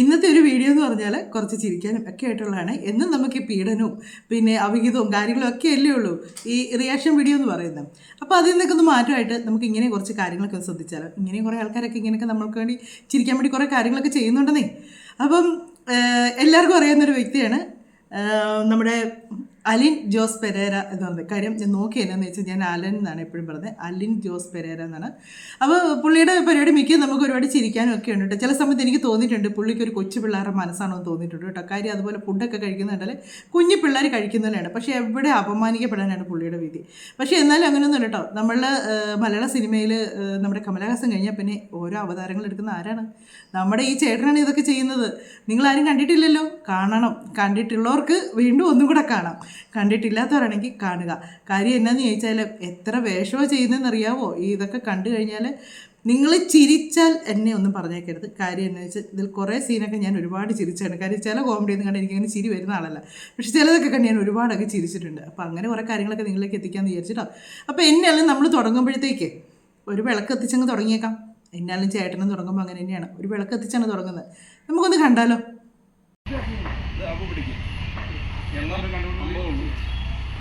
ഇന്നത്തെ ഒരു വീഡിയോ എന്ന് പറഞ്ഞാൽ കുറച്ച് ചിരിക്കാനും ഒക്കെ ആയിട്ടുള്ളതാണ്. എന്നും നമുക്ക് ഈ പീഡനവും പിന്നെ അവിഹിതവും കാര്യങ്ങളും ഒക്കെ അല്ലേ ഉള്ളൂ. ഈ റിയാക്ഷൻ വീഡിയോ എന്ന് പറയുന്നത്. അപ്പോൾ അതിൽ നിന്നൊക്കെ ഒന്ന് മാറ്റമായിട്ട് നമുക്ക് ഇങ്ങനെ കുറച്ച് കാര്യങ്ങളൊക്കെ ശ്രദ്ധിച്ചാലോ? ഇങ്ങനെ കുറേ ആൾക്കാരൊക്കെ ഇങ്ങനെയൊക്കെ നമ്മൾക്ക് വേണ്ടി ചിരിക്കാൻ വേണ്ടി കുറേ കാര്യങ്ങളൊക്കെ ചെയ്യുന്നുണ്ടെന്നേ. അപ്പം എല്ലാവർക്കും അറിയാവുന്നൊരു വ്യക്തിയാണ്. നമ്മുടെ അലിൻ ജോസ് പെരേര എന്ന് പറഞ്ഞത് കാര്യം ഞാൻ നോക്കി വെച്ചാൽ ഞാൻ അലൻ എന്നാണ് എപ്പോഴും പറഞ്ഞത് അലിൻ ജോസ് പെരേര എന്നാണ്. അപ്പോൾ പുള്ളിയുടെ പരിപാടി മിക്ക നമുക്ക് ഒരുപാട് ചിരിക്കാനും ഒക്കെ ഉണ്ട് കേട്ടോ. ചില സമയത്ത് എനിക്ക് തോന്നിയിട്ടുണ്ട് പുള്ളിക്ക് ഒരു കൊച്ചു പിള്ളേരുടെ മനസ്സാണോ എന്ന് തോന്നിയിട്ടുണ്ട് കേട്ടോ. കാര്യം അതുപോലെ ഫുഡൊക്കെ കഴിക്കുന്നുണ്ടല്ലേ കുഞ്ഞു പിള്ളേർ കഴിക്കുന്നതിനാണ് പക്ഷേ എവിടെ അപമാനിക്കപ്പെടാനാണ് പുള്ളിയുടെ വിധി. പക്ഷേ എന്നാലും അങ്ങനെയൊന്നും കേട്ടോ. നമ്മൾ മലയാള സിനിമയിൽ നമ്മുടെ കമലഹാസൻ കഴിഞ്ഞാൽ പിന്നെ ഓരോ അവതാരങ്ങൾ എടുക്കുന്ന ആരാണ്? നമ്മുടെ ഈ ചേട്ടനാണ് ഇതൊക്കെ ചെയ്യുന്നത്. നിങ്ങളാരും കണ്ടിട്ടില്ലല്ലോ? കാണണം. കണ്ടിട്ടുള്ളവർക്ക് വീണ്ടും ഒന്നും കൂടെ കാണാം. കണ്ടിട്ടില്ലാത്തവരാണെങ്കിൽ കാണുക. കാര്യം എന്നാന്ന് ചോദിച്ചാൽ എത്ര വേഷമോ ചെയ്യുന്നതെന്ന് അറിയാവോ ഈ ഇതൊക്കെ കണ്ടു കഴിഞ്ഞാൽ നിങ്ങൾ ചിരിച്ചാൽ എന്നെ ഒന്നും പറഞ്ഞേക്കരുത്. കാര്യം എന്ന് വെച്ചാൽ ഇതിൽ കുറേ സീനൊക്കെ ഞാൻ ഒരുപാട് ചിരിച്ചാണ്. കാര്യം ചില കോമഡി ഒന്നും കണ്ട് എനിക്കങ്ങനെ ചിരി വരുന്ന ആളല്ല. പക്ഷെ ചിലതൊക്കെ കണ്ട് ഞാൻ ഒരുപാടൊക്കെ ചിരിച്ചിട്ടുണ്ട്. അപ്പോൾ അങ്ങനെ കുറേ കാര്യങ്ങളൊക്കെ നിങ്ങളിലേക്ക് എത്തിക്കാമെന്ന് വിചാരിച്ചിട്ടോ. അപ്പോൾ എന്നെയാലും നമ്മൾ തുടങ്ങുമ്പോഴത്തേക്ക് ഒരു വിളക്ക് എത്തിച്ചങ്ങ് തുടങ്ങിയേക്കാം. എന്നാലും ചേട്ടനും തുടങ്ങുമ്പോൾ അങ്ങനെ തന്നെയാണ്. ഒരു വിളക്ക് എത്തിച്ചാണ് തുടങ്ങുന്നത്. നമുക്കൊന്ന് കണ്ടാലോ?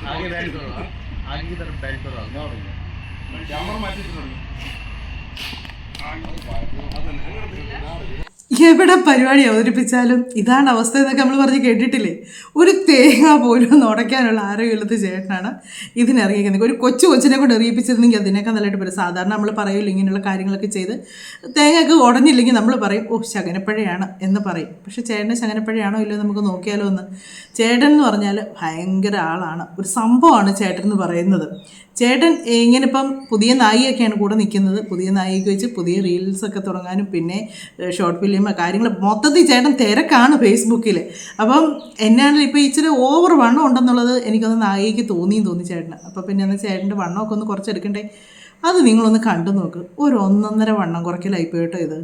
ആകെ ഡയറക്ടറാണ് ആകെ തരം ഡയറക്ടറാണ് ഞാൻ പറഞ്ഞു ക്യാമറ മാറ്റിയിട്ടുണ്ട് അതന്നെ എവിടെ പരിപാടി അവതരിപ്പിച്ചാലും ഇതാണ് അവസ്ഥ എന്നൊക്കെ നമ്മൾ പറഞ്ഞ് കേട്ടിട്ടില്ലേ? ഒരു തേങ്ങ പോലും ഒന്ന് ഉടയ്ക്കാനുള്ള ആരോഗ്യമുള്ളത് ചേട്ടനാണ് ഇതിനിറങ്ങിയിരിക്കുന്നത്. ഒരു കൊച്ചു കൊച്ചിനെ കൊണ്ട് എറിയിപ്പിച്ചിരുന്നെങ്കിൽ അതിനേക്കാൾ നല്ലതായിട്ട് പറയും സാധാരണ നമ്മൾ പറയില്ല ഇങ്ങനെയുള്ള കാര്യങ്ങളൊക്കെ ചെയ്ത്. തേങ്ങയൊക്കെ ഉടഞ്ഞില്ലെങ്കിൽ നമ്മൾ പറയും ഓ ശകനപ്പഴയാണ് എന്ന് പറയും. പക്ഷെ ചേട്ടന് ശകനപ്പഴയാണോ ഇല്ലയോ നമുക്ക് നോക്കിയാലോ എന്ന്. ചേട്ടൻ എന്ന് പറഞ്ഞാൽ ഭയങ്കര ആളാണ്. ഒരു സംഭവമാണ് ചേട്ടൻ എന്ന് പറയുന്നത്. ചേട്ടൻ ഇങ്ങനെ ഇപ്പം പുതിയ നായികയൊക്കെയാണ് കൂടെ നിൽക്കുന്നത്. പുതിയ നായിക്ക് വെച്ച് പുതിയ റീൽസൊക്കെ തുടങ്ങാനും പിന്നെ ഷോർട്ട് ഫിലിം കാര്യങ്ങൾ മൊത്തത്തിൽ ചേട്ടൻ തിരക്കാണ് ഫേസ്ബുക്കിൽ അപ്പം എന്നാണെങ്കിലും ഇപ്പോൾ ഇച്ചിരി ഓവർ വണ്ണം ഉണ്ടെന്നുള്ളത് എനിക്കൊന്ന് നായികയ്ക്ക് തോന്നിയും തോന്നി ചേട്ടന്. അപ്പോൾ പിന്നെ എന്നാൽ ചേട്ടന്റെ വണ്ണമൊക്കെ ഒന്ന് കുറച്ചെടുക്കണ്ടേ? അത് നിങ്ങളൊന്ന് കണ്ടു നോക്ക് ഒരു ഒന്നൊന്നര വണ്ണം കുറയ്ക്കലായി പോയിട്ടോ ഇത്.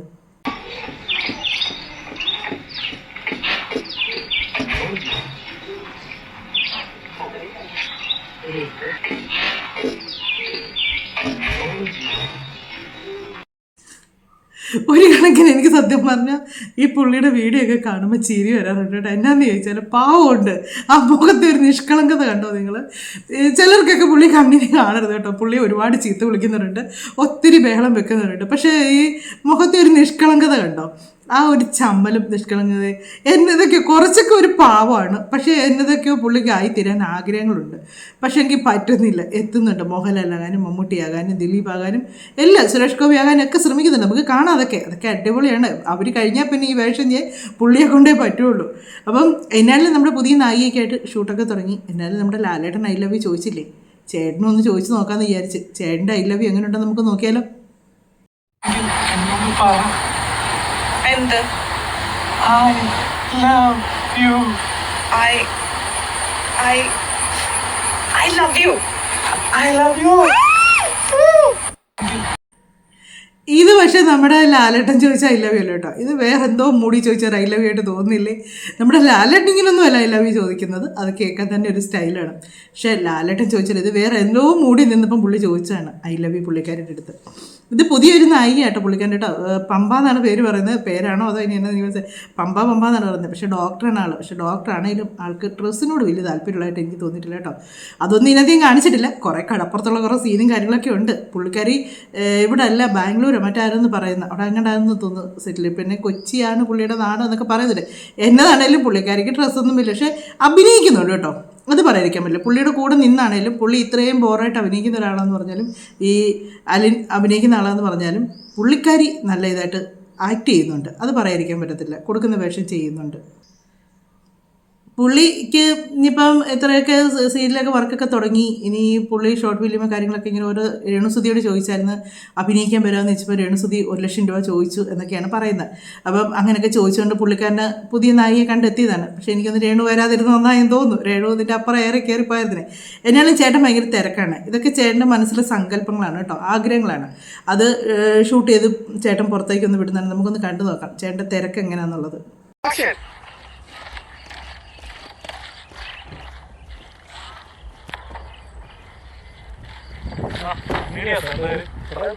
ഒരു കണക്കിന് എനിക്ക് സത്യം പറഞ്ഞാൽ ഈ പുള്ളിയുടെ വീഡിയോ ഒക്കെ കാണുമ്പോൾ ചിരി വരാറുണ്ട് കേട്ടോ. എന്നാന്ന് ചോദിച്ചാൽ പാവമുണ്ട്. ആ മുഖത്തെ ഒരു നിഷ്കളങ്കത കണ്ടോ നിങ്ങൾ ചിലർക്കൊക്കെ പുള്ളി കണ്ണിനെ കാണരുത് കേട്ടോ. പുള്ളി ഒരുപാട് ചീത്ത വിളിക്കുന്നവരുണ്ട്. ഒത്തിരി ബഹളം വെക്കുന്നവരുണ്ട്. പക്ഷേ ഈ മുഖത്തെ ഒരു നിഷ്കളങ്കത കണ്ടോ? ആ ഒരു ചമ്മലും നിഷ്കളങ്കത എന്നതൊക്കെ കുറച്ചൊക്കെ ഒരു പാവമാണ്. പക്ഷേ എന്നതൊക്കെയോ പുള്ളിക്ക് ആയിത്തീരാൻ ആഗ്രഹങ്ങളുണ്ട്. പക്ഷേ എനിക്ക് പറ്റുന്നില്ല. എത്തുന്നുണ്ട്. മോഹൻലാലാകാനും മമ്മൂട്ടിയാകാനും ദിലീപാകാനും എല്ലാം സുരേഷ് ഗോപി ആകാനും ഒക്കെ ശ്രമിക്കുന്നുണ്ട്. നമുക്ക് കാണാം അതൊക്കെ. അതൊക്കെ അടിപൊളിയാണ്. അവർ കഴിഞ്ഞാൽ പിന്നെ ഈ വേഷം ഞാൻ പുള്ളിയെ കൊണ്ടേ പറ്റുള്ളൂ. അപ്പം എന്നാലും നമ്മുടെ പുതിയ നായികയൊക്കെ ആയിട്ട് ഷൂട്ടൊക്കെ തുടങ്ങി. എന്നാലും നമ്മുടെ ലാലേട്ടൻ ഐ ലവ് യു ചോദിച്ചില്ലേ? ചേട്ടനൊന്ന് ചോദിച്ച് നോക്കാമെന്ന് വിചാരിച്ച്. ചേട്ടന്റെ ഐ ലവ് യു എങ്ങനെ ഉണ്ടെന്ന് നമുക്ക് നോക്കിയാലോ? എന്ത് I love you. I I I love you I love you. ഇത് പക്ഷേ നമ്മുടെ ലാലട്ടൻ ചോദിച്ച ഐ ലവ് യു അല്ല കേട്ടോ ഇത് വേറെ എന്തോ മൂടി ചോദിച്ചാൽ ഐ ലവ് യു ആയിട്ട് തോന്നുന്നില്ലേ? നമ്മുടെ ലാലട്ടിങ്ങിലൊന്നും അല്ല ഐ ലവ് യു ചോദിക്കുന്നത്. അത് കേൾക്കാൻ തന്നെ ഒരു സ്റ്റൈലാണ് പക്ഷേ ലാലട്ടൻ ചോദിച്ചാൽ ഇത് വേറെ എന്തോ മൂടി നിന്നപ്പം പുള്ളി ചോദിച്ചാണ് ഐ ലവ് യു പുള്ളിക്കാരുടെ അടുത്ത്. ഇത് പുതിയൊരു നായി കേട്ടോ. പുള്ളിക്കാൻ കേട്ടോ പമ്പ എന്നാണ് പേര് പറയുന്നത്. പേരാണോ അതോ ഇനി എന്നാ നിങ്ങൾ പമ്പ പമ്പ എന്നാണ് പറയുന്നത്. പക്ഷേ ഡോക്ടറാണ് ആൾ പക്ഷേ ഡോക്ടറാണെങ്കിലും ആൾക്ക് ഡ്രസ്സിനോട് വലിയ താല്പര്യമുള്ളതായിട്ട് എനിക്ക് തോന്നിയിട്ടില്ല കേട്ടോ. അതൊന്നും ഇതിനധികം കാണിച്ചിട്ടില്ല. കുറേ കടപ്പുറത്തുള്ള കുറേ സീനും കാര്യങ്ങളൊക്കെ ഉണ്ട്. പുള്ളിക്കാരി ഇവിടെ അല്ല ബാംഗ്ലൂരോ മറ്റാരെന്ന് പറയുന്നത്. അവിടെ അങ്ങനെയാണെന്ന് തോന്നുന്നു സെറ്റിൽ പിന്നെ കൊച്ചിയാണ് പുള്ളിയുടെ നാട് എന്നൊക്കെ പറയുന്നുണ്ട്. എന്നതാണേലും പുള്ളിക്കാരിക്ക് ഡ്രസ്സൊന്നും ഇല്ല. പക്ഷേ അഭിനയിക്കുന്നുണ്ട് കേട്ടോ. അത് പറയാതിരിക്കാൻ പറ്റില്ല. പുള്ളിയുടെ കൂടെ നിന്നാണേലും പുള്ളി ഇത്രയും ബോറായിട്ട് അഭിനയിക്കുന്ന ഒരാളാന്ന് പറഞ്ഞാലും ഈ അലിൻ അഭിനയിക്കുന്ന ആളാന്ന് പറഞ്ഞാലും പുള്ളിക്കാരി നല്ല ഇതായിട്ട് ആക്ട് ചെയ്യുന്നുണ്ട്. അത് പറയാതിരിക്കാൻ പറ്റത്തില്ല. കൊടുക്കുന്ന വേഷം ചെയ്യുന്നുണ്ട്. പുള്ളിക്ക് ഇനിയിപ്പം എത്രയൊക്കെ സീരിയലൊക്കെ വർക്കൊക്കെ തുടങ്ങി. ഇനി പുള്ളി ഷോർട്ട് ഫിലിമോ കാര്യങ്ങളൊക്കെ ഇങ്ങനെ ഓരോ രേണുസുതിയോട് ചോദിച്ചായിരുന്നു. അഭിനയിക്കാൻ വരാമെന്ന് വെച്ചപ്പോൾ രേണുസുതി ഒരു ലക്ഷം രൂപ ചോദിച്ചു എന്നൊക്കെയാണ് പറയുന്നത്. അപ്പം അങ്ങനെയൊക്കെ ചോദിച്ചുകൊണ്ട് പുള്ളിക്കാരനെ പുതിയ നായികയെ കണ്ടെത്തിയതാണ്. പക്ഷേ എനിക്കൊന്ന് രേണു വരാതിരുന്ന് നന്നായെന്ന് തോന്നുന്നു. രേണു ഇതിന്റെ അപ്പുറം ഏറെ കയറിപ്പോയതിനെ എന്നാലും ചേട്ടൻ ഭയങ്കര തിരക്കാണ്. ഇതൊക്കെ ചേട്ടന്റെ മനസ്സിലെ സങ്കല്പങ്ങളാണ് കേട്ടോ ആഗ്രഹങ്ങളാണ്. അത് ഷൂട്ട് ചെയ്ത് ചേട്ടൻ പുറത്തേക്കൊന്ന് വിടുന്നതാണ്. നമുക്കൊന്ന് കണ്ടു നോക്കാം. ചേട്ടന്റെ തിരക്ക് എങ്ങനെയാണെന്നുള്ളത്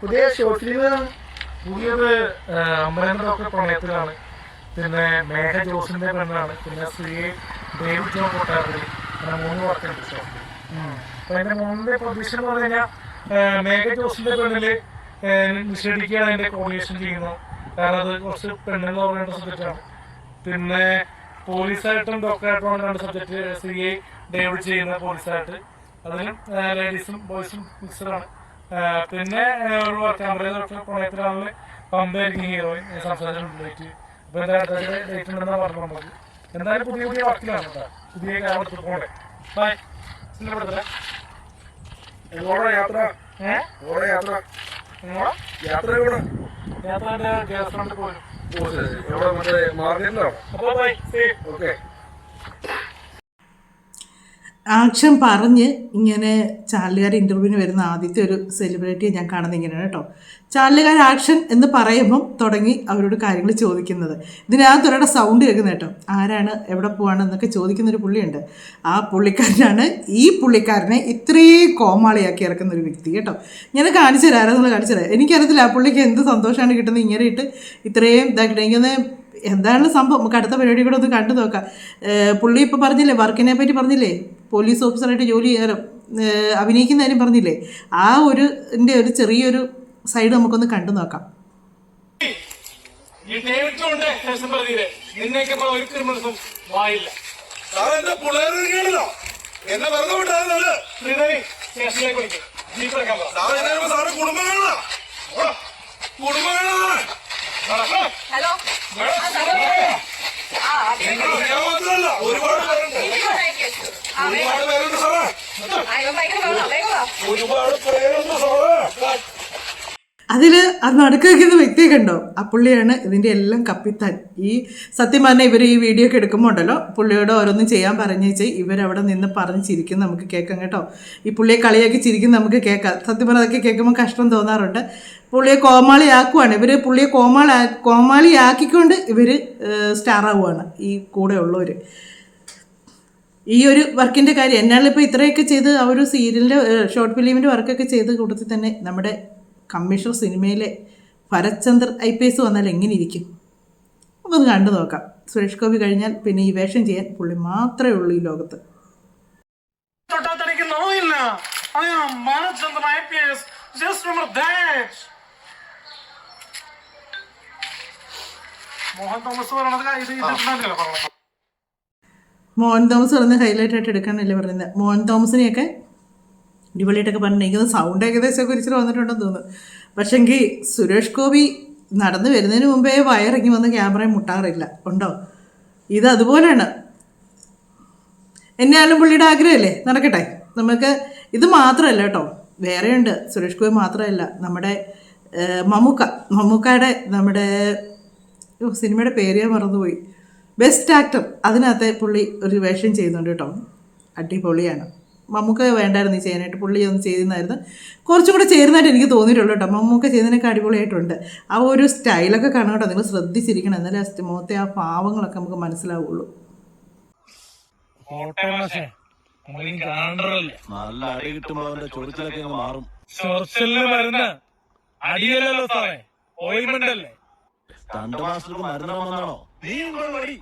പുതിയ ഷോർട്ട് ഫിലിം പുതിയത് അമ്പലങ്ങളൊക്കെ പ്രണയത്തിലാണ്. പിന്നെ മേഘ ജോസിന്റെ പെണ്ണാണ്. പിന്നെ ശ്രീ ഡേവിഡ് ജോ കൊട്ടാരത്തിൽ അങ്ങനെ മൂന്ന് വർക്കുണ്ട് അപ്പൊ അതിന്റെ മൂന്നിന്റെ പ്രതീക്ഷ എന്ന് പറഞ്ഞു കഴിഞ്ഞാൽ മേഘ ജോസിന്റെ പെണ്ണിൽ നിഷേധിക്കുകയാണ് അതിന്റെ കോർഡിനേഷൻ ചെയ്യുന്നത്. കാരണം അത് കുറച്ച് പെണ്ണെന്ന് പറയുന്ന സബ്ജക്റ്റാണ് പിന്നെ പോലീസായിട്ടും ഡോക്ടറായിട്ടും രണ്ട് സബ്ജക്ട് എ ഡേവിഡ് ചെയ്യുന്ന പോലീസായിട്ട്. അതിലും ലേഡീസും ബോയ്സും മിക്സഡാണ് പിന്നെ ഒരു ക്യാമറ പ്രണയത്തിലാണ് പമ്പായിരിക്കും ഹീറോയിൻ സംസാരിച്ചിട്ടുണ്ട് ഡേറ്റ് ഡേറ്റ് പറഞ്ഞു നമുക്ക്. എന്തായാലും പുതിയ പുതിയ വർക്കിലാണ് കേട്ടോ. പുതിയ കാലത്ത് പോകണ്ടേ ബൈ എങ്ങോട്ടാ യാത്ര? യാത്ര? യാത്ര എവിടെ? യാത്ര എന്റെ ഗേൾ ഫ്രണ്ട് പോലും. ഓ ശരി എവിടെ? മറ്റേ മാർക്കറ്റിലാണോ അപ്പോൾ ബൈ ഓക്കെ ആക്ഷൻ പറഞ്ഞ് ഇങ്ങനെ ചാനലുകാർ ഇന്റർവ്യൂവിന് വരുന്ന ആദ്യത്തെ ഒരു സെലിബ്രിറ്റിയെ ഞാൻ കാണുന്നത് ഇങ്ങനെയാണ് കേട്ടോ. ചാനലുകാർ ആക്ഷൻ എന്ന് പറയുമ്പം തുടങ്ങി അവരോട് കാര്യങ്ങൾ ചോദിക്കുന്നത്. ഇതിനകത്ത് ഒരാളുടെ സൗണ്ട് കേൾക്കുന്ന കേട്ടോ. ആരാണ് എവിടെ പോവാണെന്നൊക്കെ ചോദിക്കുന്ന ഒരു പുള്ളിയുണ്ട്. ആ പുള്ളിക്കാരനാണ് ഈ പുള്ളിക്കാരനെ ഇത്രയും കോമാളിയാക്കി ഇറക്കുന്ന ഒരു വ്യക്തി കേട്ടോ. ഞാൻ കാണിച്ചു തരാം ആരാന്നുള്ള കാണിച്ചു തരാം. എനിക്കറിയത്തില്ല ആ പുള്ളിക്ക് എന്ത് സന്തോഷമാണ് കിട്ടുന്നത് ഇങ്ങനെ ഇട്ട് ഇത്രയും ഇതാക്കിയിട്ട്. എനിക്കൊന്ന് എന്താണ് സംഭവം? നമുക്ക് അടുത്ത പരിപാടി കൂടെ ഒന്ന് കണ്ടു നോക്കാം. പുള്ളി ഇപ്പോൾ പറഞ്ഞില്ലേ വർക്കിനെ പറ്റി പറഞ്ഞില്ലേ? പോലീസ് ഓഫീസറായിട്ട് ജോലി ചെയ്യാനും അഭിനയിക്കുന്ന കാര്യം പറഞ്ഞില്ലേ? ആ ഒരു ഒരു ചെറിയൊരു സൈഡ് നമുക്കൊന്ന് കണ്ടു നോക്കാം. എന്നെ വെറുതെ വിട്ടാലത് സ്റ്റേഷനിലേക്ക് വിളിക്കും. സാറ് കുടുംബങ്ങളാ? ഹലോ. ഒരുപാട് പേരുണ്ട്. അതിൽ അത് നടുക്ക് വയ്ക്കുന്ന വ്യക്തിയെ കണ്ടോ? ആ പുള്ളിയാണ് ഇതിന്റെ എല്ലാം കപ്പിത്താൻ. ഈ സത്യം പറഞ്ഞാൽ ഇവർ ഈ വീഡിയോ ഒക്കെ എടുക്കുമ്പോൾ ഉണ്ടല്ലോ പുള്ളിയോട് ഓരോന്നും ചെയ്യാൻ പറഞ്ഞു വെച്ചാൽ ഇവരവിടെ നിന്ന് പറഞ്ഞ് ചിരിക്കും നമുക്ക് കേൾക്കാം കേട്ടോ. ഈ പുള്ളിയെ കളിയാക്കി ചിരിക്കും നമുക്ക് കേൾക്കാം. സത്യം പറഞ്ഞാൽ അതൊക്കെ കേൾക്കുമ്പോൾ കഷ്ടം തോന്നാറുണ്ട്. പുള്ളിയെ കോമാളിയാക്കുവാണ്. ഇവർ പുള്ളിയെ കോമാളി കോമാളിയാക്കിക്കൊണ്ട് ഇവർ സ്റ്റാർ ആവുകയാണ് ഈ കൂടെ ഉള്ളവർ ഈ ഒരു വർക്കിന്റെ കാര്യം എന്നാളിപ്പോൾ ഇത്രയൊക്കെ ചെയ്ത് ആ ഒരു സീരിയലിന്റെ ഷോർട്ട് ഫിലിമിന്റെ വർക്കൊക്കെ ചെയ്ത് കൂട്ടത്തിൽ തന്നെ നമ്മുടെ കമ്മീഷണർ സിനിമയിലെ ഭരത്ചന്ദ്ര ഐ പി എസ് വന്നാൽ എങ്ങനെ ഇരിക്കും നമുക്കൊന്ന് കണ്ടു നോക്കാം. സുരേഷ് ഗോപി കഴിഞ്ഞാൽ പിന്നെ ഈ വേഷം ചെയ്യാൻ പുള്ളി മാത്രമേ ഉള്ളൂ ഈ ലോകത്ത്. മോഹൻ തോമസ് പറയണത് ഇത് ഇതിട്ടുണ്ടല്ലോ പറഞ്ഞത്. മോഹൻ തോമസ് പറഞ്ഞ് ഹൈലൈറ്റ് ആയിട്ട് എടുക്കാനല്ലേ പറയുന്നത്. മോൻ തോമസിനെയൊക്കെ അടിപൊളിയായിട്ടൊക്കെ പറഞ്ഞു എനിക്ക് സൗണ്ട് ഏകദേശമൊക്കെ ഒരിച്ചിരി വന്നിട്ടുണ്ടെന്ന് തോന്നുന്നു. പക്ഷെങ്കിൽ സുരേഷ് ഗോപി നടന്നു വരുന്നതിന് മുമ്പേ വയറിങ്ങി വന്ന് ക്യാമറയും മുട്ടാറില്ല. ഉണ്ടോ? ഇത് അതുപോലെയാണ്. എന്നാലും പുള്ളിയുടെ ആഗ്രഹമല്ലേ? നടക്കട്ടെ. നമുക്ക് ഇത് മാത്രമല്ല കേട്ടോ. വേറെയുണ്ട്. സുരേഷ് ഗോപി മാത്രമല്ല. നമ്മുടെ മമ്മൂക്ക. മമ്മൂക്കയുടെ നമ്മുടെ സിനിമയുടെ പേര് ഞാൻ മറന്നുപോയി. ബെസ്റ്റ് ആക്ടർ അതിനകത്ത് പുള്ളി ഒരു വേഷം ചെയ്യുന്നുണ്ട് കേട്ടോ. അടിപൊളിയാണ്. മമ്മൂക്ക വേണ്ടായിരുന്നു ഈ ചെയ്യാനായിട്ട്. പുള്ളി ഒന്ന് ചെയ്തിരുന്നായിരുന്നു. കുറച്ചും കൂടെ ചേരുന്നതായിട്ട് എനിക്ക് തോന്നിയിട്ടുള്ളൂ കേട്ടോ. മമ്മൂക്ക ചെയ്യുന്നതിനൊക്കെ അടിപൊളിയായിട്ടുണ്ട്. ആ ഒരു സ്റ്റൈലൊക്കെ കാണാം കേട്ടോ. നിങ്ങൾ ശ്രദ്ധിച്ചിരിക്കണം. എന്നാലേ അസ്റ്റ് മുഖത്തെ ആ പാവങ്ങളൊക്കെ നമുക്ക് മനസ്സിലാവുള്ളൂ. നല്ല അടി കിട്ടുമ്പോ അവന്റെ ചൊറിച്ചിലൊക്കെ മാറും. ചൊറിച്ചലിന് മരുന്ന് സാറേ. ഓയിൽമെന്റ് അല്ലേ நீங்கள் ஒளி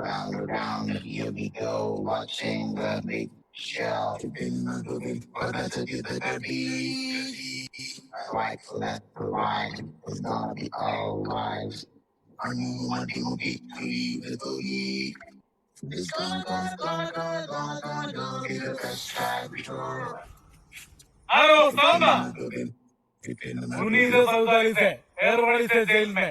Round around here we go, watching the big show. In the movie, but that's a the baby. Right, left, right, it's gonna be all lives. the you wanting me to leave the booty? It's gone, gone, gone, gone, gone, gone, gone, be the best time before. आरो सामा सुनील सौदारी से air वाली से jail में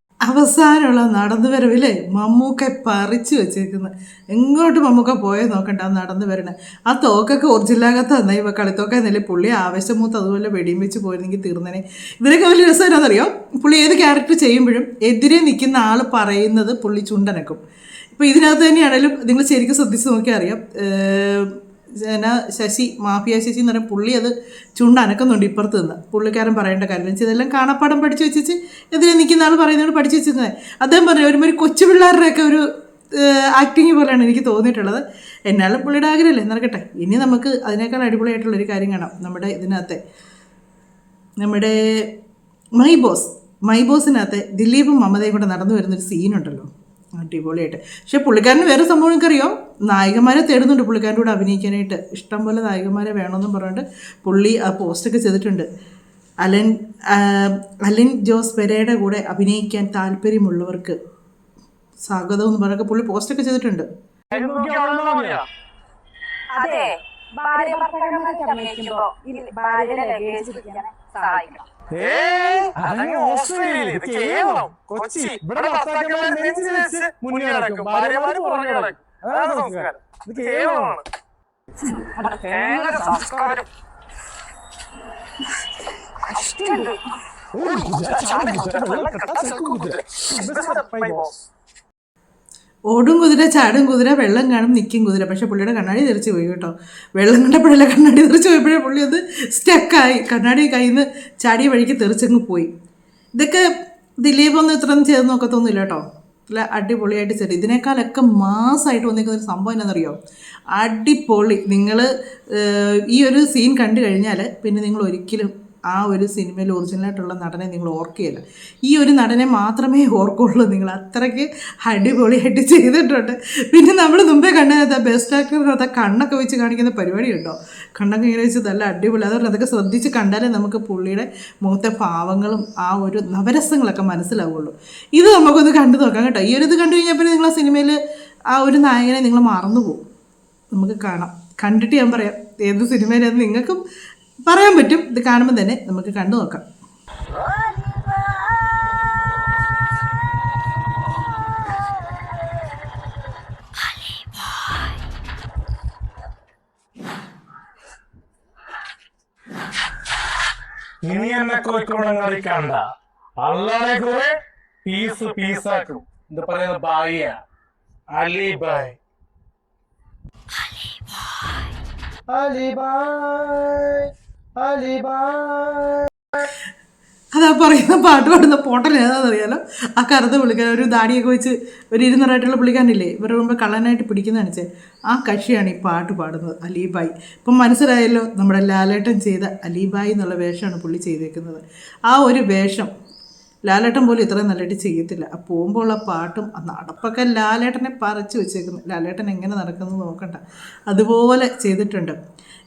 അവസാനമുള്ള നടന്നു വരവില്ലേ മമ്മൂക്ക പറിച്ചു വെച്ചേക്കുന്നത് എങ്ങോട്ട് മമ്മൂക്ക പോയേ നോക്കണ്ട നടന്നു വരണേ ആ തോക്കൊക്കെ ഒറിജിനലാകത്ത തന്നെ ഇവ കളിത്തോക്ക എന്നല്ലേ പുള്ളി ആവേശമൂത്ത് അതുപോലെ വെടിയും വെച്ച് പോയിരുന്നെങ്കിൽ തീർന്നനെ. ഇതിനൊക്കെ വലിയ രസം എന്നാണെന്നറിയോ പുള്ളി ഏത് ക്യാരക്ടർ ചെയ്യുമ്പോഴും എതിരെ നിൽക്കുന്ന ആൾ പറയുന്നത് പുള്ളി ചുണ്ടനക്കും. ഇപ്പം ഇതിനകത്ത് തന്നെയാണേലും നിങ്ങൾ ശരിക്കും ശ്രദ്ധിച്ച് നോക്കിയാൽ അറിയാം. എന്നാ ശശി മാഫിയ ശശി എന്ന് പറയുന്ന പുള്ളി അത് ചുണ്ട് അനക്കുന്നുണ്ട് ഇപ്പുറത്ത് നിന്ന്. പുള്ളിക്കാരൻ പറയേണ്ട കാര്യം ഇതെല്ലാം കാണപ്പാടം പഠിച്ചു വെച്ചിട്ട് എതിരെ നിൽക്കുന്ന ആൾ പറയുന്നത് പഠിച്ചു വെച്ചിരുന്നത്. അദ്ദേഹം പറഞ്ഞു ഒരുമാതിരി കൊച്ചു പിള്ളേരുടെയൊക്കെ ഒരു ആക്ടിങ് പോലെയാണ് എനിക്ക് തോന്നിയിട്ടുള്ളത്. എന്നാലും പുള്ളിയുടെ ആഗ്രഹമല്ലേ? നടക്കട്ടെ. ഇനി നമുക്ക് അതിനേക്കാൾ അടിപൊളിയായിട്ടുള്ളൊരു കാര്യം കാണാം. നമ്മുടെ ഇതിനകത്തെ നമ്മുടെ മൈ ബോസ് മൈ ബോസിനകത്ത് ദിലീപും മമതയും കൂടെ നടന്നു വരുന്നൊരു സീനുണ്ടല്ലോ അടിപൊളിയായിട്ട്. പക്ഷെ പുള്ളിക്കാരന് വേറെ സംഭവം എനിക്കറിയോ നായികമാരെ തേടുന്നുണ്ട്. പുള്ളിക്കാരന്റെ കൂടെ അഭിനയിക്കാനായിട്ട്. ഇഷ്ടം പോലെ നായികമാരെ വേണമെന്നും പറഞ്ഞിട്ട് പുള്ളി ആ പോസ്റ്റൊക്കെ ചെയ്തിട്ടുണ്ട്. അലൻ അലൻ ജോസ് പെരയുടെ കൂടെ അഭിനയിക്കാൻ താല്പര്യമുള്ളവർക്ക് സ്വാഗതം എന്ന് പറഞ്ഞൊക്കെ പുള്ളി പോസ്റ്റൊക്കെ ചെയ്തിട്ടുണ്ട്. അതെ ഭാര്യ ഭർത്താക്കന്മാരെ സഹായിക്കണം. കൊച്ചി ഇവിടെ മുന്നിൽ നടക്കും ഭാര്യമാര് പുറകെ നടക്കും അതാണ് സംസ്കാരം. ഇത് കേവലമാണ് സംസ്കാരം. കഷ്ടമുണ്ട് ഓടും കുതിര ചാടും കുതിര വെള്ളം കാണും നിൽക്കും കുതിര. പക്ഷെ പുള്ളിയുടെ കണ്ണാടി തെറിച്ച് പോയി കേട്ടോ. വെള്ളം കണ്ടപ്പോഴല്ല കണ്ണാടി തെറിച്ച് പോയപ്പോഴേ പുള്ളി അത് സ്റ്റക്കായി കണ്ണാടി കയ്യിൽ നിന്ന് ചാടിയ വഴിക്ക് തെറിച്ചങ്ങ് പോയി. ഇതൊക്കെ ദിലീപ് ഒന്നും ഇത്രയൊന്നും ചെയ്ത് നോക്കത്തൊന്നുമില്ല കേട്ടോ. അല്ല അടിപൊളിയായിട്ട് ചെയ്തു. ഇതിനേക്കാളൊക്കെ മാസമായിട്ട് വന്നിരിക്കുന്ന ഒരു സംഭവം എന്നാണെന്നറിയോ അടിപൊളി. നിങ്ങൾ ഈ ഒരു സീൻ കണ്ടു കഴിഞ്ഞാൽ പിന്നെ നിങ്ങൾ ഒരിക്കലും ആ ഒരു സിനിമയിൽ ഒറിജിനലായിട്ടുള്ള നടനെ നിങ്ങൾ ഓർക്കുകയില്ല. ഈ ഒരു നടനെ മാത്രമേ ഓർക്കുള്ളൂ നിങ്ങൾ. അത്രയ്ക്ക് അടിപൊളിയായിട്ട് ചെയ്തിട്ടുണ്ട്. പിന്നെ നമ്മൾ മുമ്പേ കണ്ടത് ബെസ്റ്റ് ആക്ടറിനകത്ത് കണ്ണൊക്കെ വെച്ച് കാണിക്കുന്ന പരിപാടി ഉണ്ടോ കണ്ണൊക്കെ ഇങ്ങനെ വെച്ച് നല്ല അടിപൊളി. അതുകൊണ്ട് അതൊക്കെ ശ്രദ്ധിച്ച് കണ്ടാലേ നമുക്ക് പുള്ളിയുടെ മുഖത്തെ ഭാവങ്ങളും ആ ഒരു നവരസങ്ങളൊക്കെ മനസ്സിലാവുള്ളൂ. ഇത് നമുക്കൊന്ന് കണ്ടു നോക്കാം കേട്ടോ. ഈ ഒരു ഇത് കണ്ടു കഴിഞ്ഞാൽ പിന്നെ നിങ്ങൾ ആ സിനിമയിൽ ആ ഒരു നായകനെ നിങ്ങൾ മറന്നു പോകും നമുക്ക് കാണാം. കണ്ടിട്ട് ഞാൻ പറയാം. ഏത് സിനിമയിലാന്ന് നിങ്ങൾക്കും പറയാൻ പറ്റും. ഇത് കാണുമ്പോൾ തന്നെ നമുക്ക് കണ്ടു നോക്കാം. ഇനി എന്നെ കോഴിക്കോടങ്ങാടി കണ്ട. അല്ലാതെ കുറെ പീസ് പീസാക്കും. ഇത് പറയുന്ന ബായ് അലി ബായ് അലി ബായ് അതാ പറയുന്ന പാട്ട് പാടുന്ന പോട്ടൽ ഏതാണെന്നറിയാലോ? ആ കറുത്ത പുള്ളിക്കാൻ ഒരു ദാടിയൊക്കെ വെച്ച് ഒരു ഇരുന്നൂറായിട്ടുള്ള പുള്ളിക്കാരനില്ലേ? ഇവരുടെ മുമ്പ് കള്ളനായിട്ട് പിടിക്കുന്ന കാണിച്ചേ ആ കക്ഷിയാണ് ഈ പാട്ട് പാടുന്നത് അലീബായി. ഇപ്പം മനസ്സിലായല്ലോ നമ്മുടെ ലാലേട്ടൻ ചെയ്ത അലീബായി എന്നുള്ള വേഷമാണ് പുള്ളി ചെയ്തേക്കുന്നത്. ആ ഒരു വേഷം ലാലേട്ടൻ പോലും ഇത്രയും നല്ലതായിട്ട് ചെയ്യത്തില്ല. ആ പോകുമ്പോൾ ഉള്ള പാട്ടും ആ നടപ്പൊക്കെ ലാലേട്ടനെ പറിച്ചു വെച്ചേക്കുന്നു. ലാലേട്ടൻ എങ്ങനെ നടക്കുന്നു നോക്കണ്ട. അതുപോലെ ചെയ്തിട്ടുണ്ട്.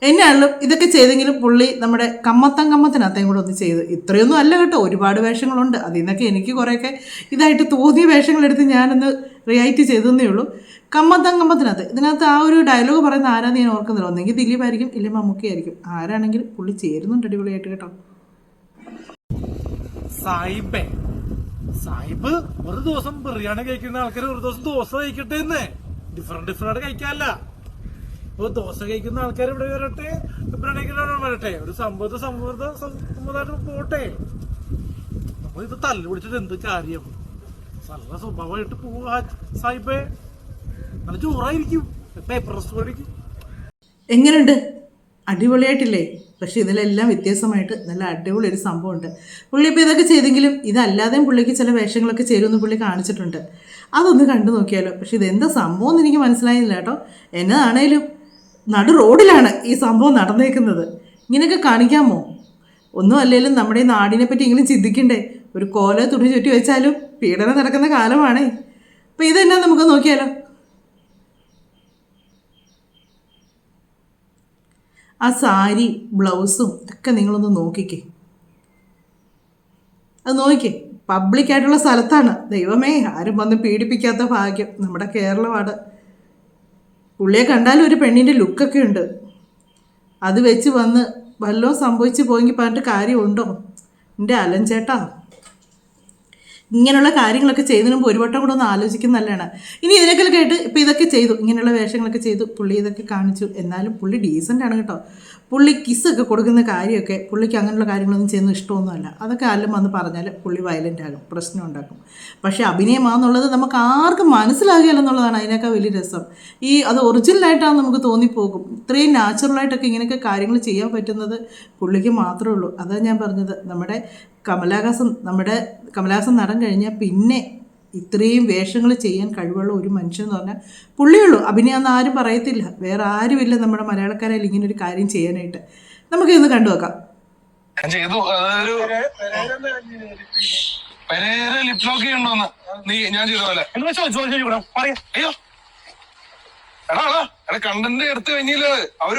എന്നാണല്ലോ ഇതൊക്കെ ചെയ്തെങ്കിലും പുള്ളി നമ്മുടെ കമ്മത്തം കമ്മത്തിനകത്തേയും കൂടെ ഒന്ന് ചെയ്ത്. ഇത്രയൊന്നും അല്ല കേട്ടോ. ഒരുപാട് വേഷങ്ങളുണ്ട്. അതിൽ നിന്നൊക്കെ എനിക്ക് കുറേയൊക്കെ ഇതായിട്ട് തോന്നിയ വേഷങ്ങളെടുത്ത് ഞാനൊന്ന് റിയാക്റ്റ് ചെയ്തതേ ഉള്ളൂ. കമ്മത്തം കമ്മത്തിനകത്ത് ഇതിനകത്ത് ആ ഒരു ഡയലോഗ് പറയുന്ന ആരാന്ന് ഞാൻ ഓർക്കുന്നില്ല. ഒന്നെങ്കിൽ ദിലീപ് ആയിരിക്കും ഇല്ലെങ്കിൽ മമ്മൂക്കി ആയിരിക്കും. ആരാണെങ്കിലും പുള്ളി ചേരുന്നുണ്ട് അടിപൊളിയായിട്ട് കേട്ടോ. സായിബേ. സായിബ് ഒരു ദിവസം ബിറിയാണി കഴിക്കുന്ന ആൾക്കാർ ഒരു ദിവസം ദോശ കഴിക്കട്ടെ ഡിഫറെന്റ് ഡിഫറെന്റ് കഴിക്കാല്ല ഇപ്പൊ ദോശ കഴിക്കുന്ന ആൾക്കാർ ഇവിടെ വരട്ടെ ബിരിയാണി കഴിക്കുന്ന വരട്ടെ. ഒരു സമ്പത്ത് സമ്പത്ത് സമ്മതമായിട്ട് പോട്ടെ. നമ്മൾ ഇത് തല്ലു പിടിച്ചിട്ട് എന്ത് കാര്യം? നല്ല സ്വഭാവമായിട്ട് പോവാ സാഹിബേ. നല്ല ചോറായിരിക്കും പേപ്പർ എങ്ങനെയുണ്ട്? അടിപൊളിയായിട്ടില്ലേ? പക്ഷെ ഇതിലെല്ലാം വ്യത്യാസമായിട്ട് നല്ല അടിപൊളി ഒരു സംഭവമുണ്ട്. പുള്ളി ഇപ്പോൾ ഇതൊക്കെ ചെയ്തെങ്കിലും ഇതല്ലാതെയും പുള്ളിക്ക് ചില വേഷങ്ങളൊക്കെ ചേരുമെന്ന് പുള്ളി കാണിച്ചിട്ടുണ്ട്. അതൊന്ന് കണ്ടു നോക്കിയാലോ. പക്ഷെ ഇതെന്താ സംഭവം എന്ന് എനിക്ക് മനസ്സിലായില്ല കേട്ടോ. എന്നതാണേലും നടു റോഡിലാണ് ഈ സംഭവം നടന്നേക്കുന്നത്. ഇങ്ങനെയൊക്കെ കാണിക്കാമോ? ഒന്നും അല്ലെങ്കിലും നമ്മുടെ ഈ നാടിനെ പറ്റി എങ്കിലും ചിന്തിക്കണ്ടേ. ഒരു കോല തുണി ചുറ്റി വെച്ചാലും പീഡനം നടക്കുന്ന കാലമാണേ. അപ്പോൾ ഇതെന്നാ നമുക്ക് നോക്കിയാലോ? ആ സാരി ബ്ലൗസും ഒക്കെ നിങ്ങളൊന്ന് നോക്കിക്കേ. അത് നോക്കിക്കേ. പബ്ലിക്കായിട്ടുള്ള സ്ഥലത്താണ്. ദൈവമേ ആരും വന്ന് പീഡിപ്പിക്കാത്ത ഭാഗ്യം. നമ്മുടെ കേരളമാണ്. പുള്ളിയെ കണ്ടാൽ ഒരു പെണ്ണിന്റെ ലുക്കൊക്കെ ഉണ്ട്. അത് വെച്ച് വന്ന് വല്ലതും സംഭവിച്ചു പോയെങ്കിൽ പറഞ്ഞിട്ട് കാര്യമുണ്ടോ? എന്റെ അലഞ്ചേട്ടാ ഇങ്ങനെയുള്ള കാര്യങ്ങളൊക്കെ ചെയ്തതിന് മുമ്പ് ഒരു വട്ടം കൂടെ ഒന്ന് ആലോചിക്കുന്ന നല്ലതാണ്. ഇനി ഇതിനൊക്കെ കേട്ട് ഇപ്പം ഇതൊക്കെ ചെയ്തു. ഇങ്ങനെയുള്ള വേഷങ്ങളൊക്കെ ചെയ്തു. പുള്ളി ഇതൊക്കെ കാണിച്ചു. എന്നാലും പുള്ളി ഡീസന്റ് ആണ് കേട്ടോ. പുള്ളി കിസ്സൊക്കെ കൊടുക്കുന്ന കാര്യമൊക്കെ പുള്ളിക്ക് അങ്ങനെയുള്ള കാര്യങ്ങളൊന്നും ചെയ്യുന്ന ഇഷ്ടമൊന്നുമല്ല. അതൊക്കെ ആരും വന്ന് പറഞ്ഞാൽ പുള്ളി വയലന്റ് ആകും. പ്രശ്നം ഉണ്ടാക്കും. പക്ഷേ അഭിനയമാണെന്നുള്ളത് നമുക്ക് ആർക്കും മനസ്സിലാകുകയല്ല എന്നുള്ളതാണ് അതിനേക്കാൾ വലിയ രസം. ഈ അത് ഒറിജിനലായിട്ടാണ് നമുക്ക് തോന്നിപ്പോകും. ഇത്രയും നാച്ചുറലായിട്ടൊക്കെ ഇങ്ങനെയൊക്കെ കാര്യങ്ങൾ ചെയ്യാൻ പറ്റുന്നത് പുള്ളിക്ക് മാത്രമേ ഉള്ളൂ. അതാണ് ഞാൻ പറഞ്ഞത്. നമ്മുടെ കമലഹാസൻ നമ്മുടെ കമലഹാസൻ നടൻ കഴിഞ്ഞാൽ പിന്നെ ഇത്രയും വേഷങ്ങൾ ചെയ്യാൻ കഴിവുള്ള ഒരു മനുഷ്യൻ എന്ന് പറഞ്ഞാൽ പുള്ളിയുള്ളൂ. അഭിനയാന്ന് ആരും പറയത്തില്ല. വേറെ ആരുമില്ല നമ്മുടെ മലയാളക്കാരെ ഇങ്ങനെ ഒരു കാര്യം ചെയ്യാനായിട്ട്. നമുക്ക് ഇന്ന് കണ്ടു നോക്കാം. ഞാൻ ചെയ്തു അതൊരു പെരേര നീ ഞാൻ ചെയ്ത പോലെ. അയ്യോ. എടാ എടാ എടാ കണ്ടന്റ് എടുത്ത് കഴിഞ്ഞില്ല അവർ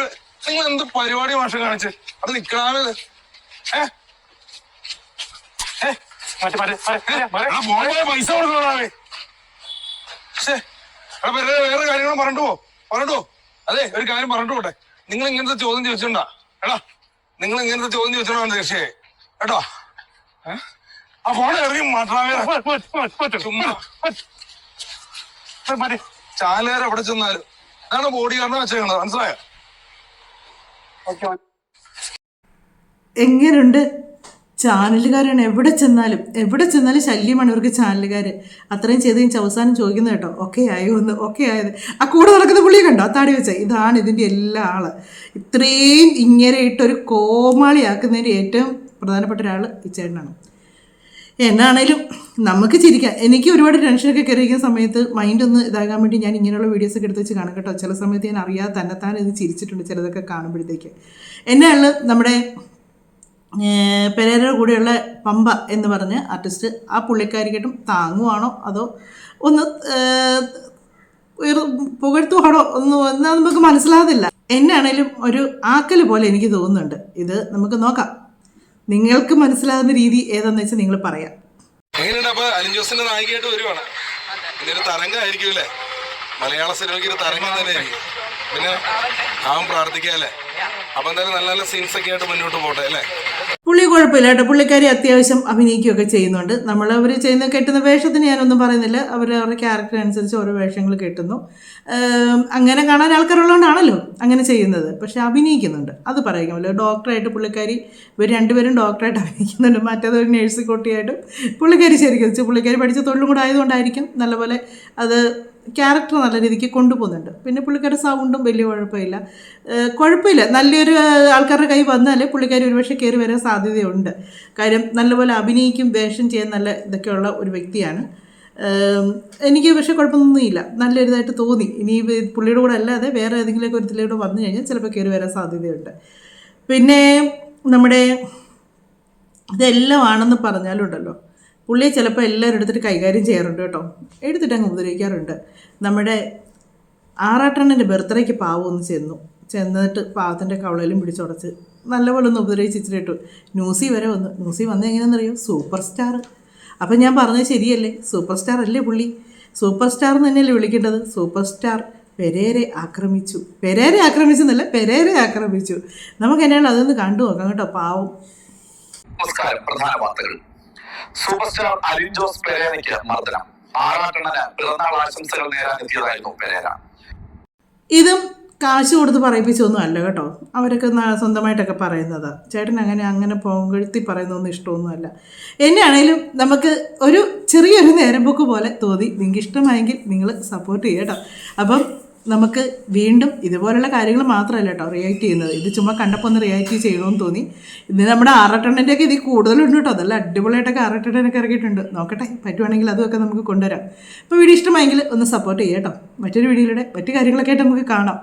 നിങ്ങൾ എന്ത് പരിപാടി മാഷ കാണിച്ച്? അത് നിക്കാതെ ഏ ഏ? എടാ, മോനെ പോയ പൈസ കൊടുക്കണേ വേറെ വേറെ കാര്യങ്ങളും പറഞ്ഞിട്ട് പോ പറഞ്ഞിട്ട് പോ. അതെ ഒരു കാര്യം പറഞ്ഞിട്ട് പോട്ടെ. നിങ്ങൾ ഇങ്ങനത്തെ ചോദ്യം ചോദിച്ചിട്ടുണ്ടാ? എടാ നിങ്ങൾ ഇങ്ങനത്തെ ചോദ്യം ചോദിച്ചോണ്ടാണ് തീർച്ചയായും കേട്ടോ? ആ ഫോൺ ഇറങ്ങി മാറ്റാവേ ചുമ്മാ. ചാലുകാർ എവിടെ ചെന്നാലും. അതാണ് ബോഡി ഗാർഡിനെ വെച്ചേക്കണത് മനസ്സിലായോ? എങ്ങനെയുണ്ട് ചാനലുകാരാണ്. എവിടെ ചെന്നാലും എവിടെ ചെന്നാലും ശല്യമാണ് ഇവർക്ക് ചാനലുകാർ അത്രയും ചെയ്ത് കഴിഞ്ഞാൽ അവസാനം ചോദിക്കുന്നത് കേട്ടോ ഓക്കെ ആയോ ഒന്ന് ഓക്കെ ആയത് ആ കൂടെ നടക്കുന്ന പുള്ളി കണ്ടോ? അത്താടി താടി വെച്ച. ഇതാണ് ഇതിന്റെ എല്ലാ ആൾ. ഇത്രയും ഇങ്ങനെ ഇട്ടൊരു കോമാളിയാക്കുന്നതിന്റെ ഏറ്റവും പ്രധാനപ്പെട്ട ഒരാൾ ഈ ചേട്ടനാണ്. എന്നാണേലും നമുക്ക് ചിരിക്കാം. എനിക്ക് ഒരുപാട് ടെൻഷനൊക്കെ കയറിയിരിക്കുന്ന സമയത്ത് മൈൻഡ് ഒന്ന് ഇതാകാൻ വേണ്ടി ഞാൻ ഇങ്ങനെയുള്ള വീഡിയോസ് ഒക്കെ എടുത്ത് വെച്ച് കാണും കേട്ടോ. ചില സമയത്ത് ഞാൻ അറിയാതെ തന്നെത്താൻ ഇത് ചിരിച്ചിട്ടുണ്ട് ചിലതൊക്കെ കാണുമ്പോഴത്തേക്ക്. എന്നെയാണ് നമ്മുടെ പെരേരയുടെ കൂടെയുള്ള പമ്പ എന്ന് പറഞ്ഞ് ആർട്ടിസ്റ്റ് ആ പുള്ളിക്കാരിക്കട്ടും താങ്ങുവാണോ അതോ ഒന്ന് പുകഴ്ത്തുവാണോ ഒന്നും എന്നാ നമുക്ക് മനസ്സിലാകുന്നില്ല എന്നാണേലും ഒരു ആക്കൽ പോലെ എനിക്ക് തോന്നുന്നുണ്ട്. ഇത് നമുക്ക് നോക്കാം. നിങ്ങൾക്ക് മനസ്സിലാകുന്ന രീതി ഏതാന്ന് വെച്ചാൽ നിങ്ങൾ പറയാം. എങ്ങനെയുണ്ട് അപ്പൊ അലിൻ ജോസിന്റെ നായികയായിട്ട് വരുവാണ്. ഇതൊരു തരംഗമായിരിക്കും അല്ലേ? മലയാള സിനിമയ്ക്ക് ഒരു തരംഗം തന്നെയായിരിക്കും പിന്നെ അവൻ പ്രാർത്ഥിക്കാല്ലേ അപ്പൊ എന്തായാലും നല്ല നല്ല സീൻസ് ഒക്കെ ആയിട്ട് മുന്നോട്ട് പോട്ടെ അല്ലേ? പുള്ളി കുഴപ്പമില്ല കേട്ടോ. പുള്ളിക്കാരി അത്യാവശ്യം അഭിനയിക്കുകയൊക്കെ ചെയ്യുന്നുണ്ട്. നമ്മൾ അവർ ചെയ്യുന്ന കെട്ടുന്ന വേഷത്തിന് ഞാനൊന്നും പറയുന്നില്ല. അവർ അവരുടെ ക്യാരക്ടർ അനുസരിച്ച് ഓരോ വേഷങ്ങൾ കെട്ടുന്നു. അങ്ങനെ കാണാൻ ആൾക്കാരുള്ളതുകൊണ്ടാണല്ലോ അങ്ങനെ ചെയ്യുന്നത്. പക്ഷെ അഭിനയിക്കുന്നുണ്ട്. അത് പറയുമല്ലോ ഡോക്ടറായിട്ട് പുള്ളിക്കാരി ഇവർ രണ്ടുപേരും ഡോക്ടറായിട്ട് അഭിനയിക്കുന്നുണ്ട്. മറ്റേത് ഒരു നേഴ്സ് കുട്ടിയായിട്ടും പുള്ളിക്കാരി ശരിക്കും. പുള്ളിക്കാരി പഠിച്ച തൊഴിലും കൂടെ ആയതുകൊണ്ടായിരിക്കും. നല്ലപോലെ അത് ക്യാരക്ടർ നല്ല രീതിക്ക് കൊണ്ടുപോകുന്നുണ്ട്. പിന്നെ പുള്ളിക്കാരുടെ സൗണ്ടും വലിയ കുഴപ്പമില്ല. കുഴപ്പമില്ല. നല്ലൊരു ആൾക്കാരുടെ കൈ വന്നാൽ പുള്ളിക്കാരി ഒരുപക്ഷെ കയറി വരാൻ സാധ്യതയുണ്ട്. കാര്യം നല്ലപോലെ അഭിനയിക്കും വേഷം ചെയ്യാൻ നല്ല ഇതൊക്കെയുള്ള ഒരു വ്യക്തിയാണ്. എനിക്ക് പക്ഷെ കുഴപ്പമൊന്നുമില്ല. നല്ലൊരിതായിട്ട് തോന്നി. ഇനി പുള്ളിയുടെ കൂടെ അല്ലാതെ വേറെ ഏതെങ്കിലുമൊക്കെ ഒരു ഇതിലൂടെ വന്നു കഴിഞ്ഞാൽ ചിലപ്പോൾ കയറി വരാൻ സാധ്യതയുണ്ട്. പിന്നെ നമ്മുടെ ഇതെല്ലാം ആണെന്ന് പറഞ്ഞാലുണ്ടല്ലോ. പുള്ളിയെ ചിലപ്പോൾ എല്ലാവരും എടുത്തിട്ട് കൈകാര്യം ചെയ്യാറുണ്ട് കേട്ടോ. എടുത്തിട്ട് അങ്ങ് ഉപദ്രവിക്കാറുണ്ട്. നമ്മുടെ ആറാട്ടണ്ണന്റെ ബർത്ത്ഡേക്ക് പാവം ഒന്ന് ചെന്നു. ചെന്നിട്ട് പാവത്തിന്റെ കവളയിലും പിടിച്ചുടച്ച് നല്ലപോലെ ഒന്ന് ഉപദ്രവിച്ച് ഇച്ചിരി ഇട്ടു. ന്യൂസി വരെ വന്നു. ന്യൂസി വന്നത് എങ്ങനെയാണെന്നറിയോ? സൂപ്പർ സ്റ്റാർ അപ്പം ഞാൻ പറഞ്ഞത് ശരിയല്ലേ? സൂപ്പർ സ്റ്റാർ അല്ലേ പുള്ളി? സൂപ്പർ സ്റ്റാർ എന്ന് തന്നെയല്ലേ വിളിക്കേണ്ടത്? സൂപ്പർ സ്റ്റാർ പെരേരെ ആക്രമിച്ചു. പെരേരെ ആക്രമിച്ചെന്നല്ല പെരേരെ ആക്രമിച്ചു. നമുക്ക് എന്നാണ് അതൊന്ന് കണ്ടു നോക്കാം കേട്ടോ പാവം. നമസ്കാരം. പ്രധാന വാർത്തകൾ. സൂപ്പർ സ്റ്റാർ അലിൻ ജോസ് പെരേരയ്ക്ക് മർദ്ദനം. ആറാട്ടണന് പിറന്നാൾ ആശംസകൾ നേരാൻ എത്തിയതായിരുന്നു പെരേര. ഇതും കാശ് കൊടുത്ത് പറയിപ്പിച്ചൊന്നും അല്ല കേട്ടോ. അവരൊക്കെ സ്വന്തമായിട്ടൊക്കെ പറയുന്നത്. ചേട്ടൻ അങ്ങനെ അങ്ങനെ പൊങ്കഴ്ത്തി പറയുന്നൊന്നും ഇഷ്ടമൊന്നുമല്ല എന്നെയാണേലും നമുക്ക് ഒരു ചെറിയൊരു നേരമ്പോക്ക് പോലെ തോന്നി. നിങ്ങൾക്ക് ഇഷ്ടമായെങ്കിൽ നിങ്ങൾ സപ്പോർട്ട് ചെയ്യട്ടോ അപ്പം നമുക്ക് വീണ്ടും ഇതുപോലുള്ള കാര്യങ്ങൾ മാത്രമല്ല കേട്ടോ റിയാക്ട് ചെയ്യുന്നത്. ഇത് ചുമ്മാ കണ്ടപ്പോൾ ഒന്ന് റിയാക്ട് ചെയ്യണമെന്ന് തോന്നി. ഇത് നമ്മുടെ ആറട്ടെണ്ണന്റെ ഒക്കെ ഇതിൽ കൂടുതലുണ്ട് കേട്ടോ. അതല്ല അടിപൊളിയായിട്ടൊക്കെ ആറട്ടെണ്ണനൊക്കെ ഇറക്കിയിട്ടുണ്ട് നോക്കട്ടെ പറ്റുവാണെങ്കിൽ അതൊക്കെ നമുക്ക് കൊണ്ടുവരാം. അപ്പോൾ വീഡിയോ ഇഷ്ടമായെങ്കിൽ ഒന്ന് സപ്പോർട്ട് ചെയ്യാം കേട്ടോ. മറ്റൊരു വീഡിയോയിലൂടെ മറ്റു കാര്യങ്ങളൊക്കെ ആയിട്ട് നമുക്ക് കാണാം.